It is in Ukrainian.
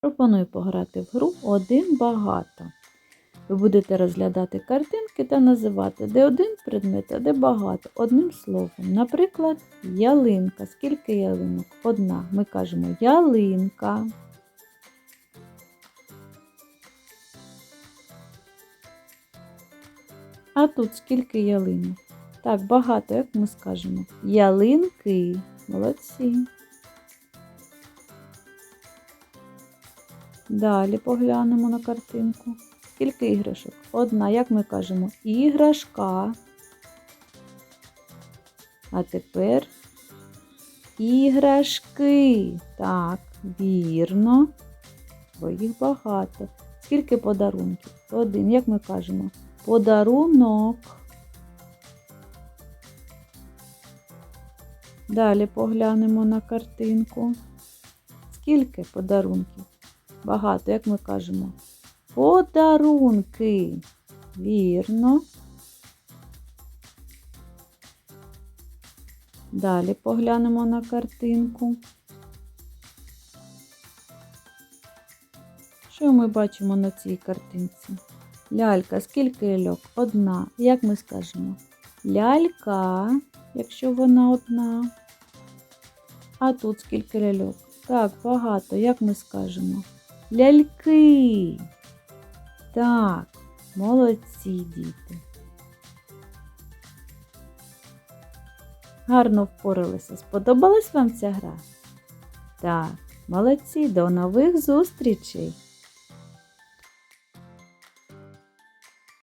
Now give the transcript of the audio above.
Пропоную пограти в гру один багато. Ви будете розглядати картинки та називати, де один предмет, а де багато, одним словом. Наприклад, ялинка. Скільки ялинок? Одна. Ми кажемо ялинка. А тут скільки ялинок? Так, багато, як ми скажемо. Ялинки. Молодці. Далі поглянемо на картинку. Скільки іграшок? Одна, як ми кажемо, іграшка. А тепер іграшки. Так, вірно. Бо їх багато. Скільки подарунків? Один, як ми кажемо, подарунок. Далі поглянемо на картинку. Скільки подарунків? Багато, як ми кажемо. Подарунки. Вірно. Далі поглянемо на картинку. Що ми бачимо на цій картинці? Лялька, скільки ляльок? Одна. Як ми скажемо? Лялька, якщо вона одна. А тут скільки ляльок? Так, багато. Як ми скажемо? Ляльки. Так, молодці діти. Гарно впоралися. Сподобалась вам ця гра? Так, молодці, до нових зустрічей!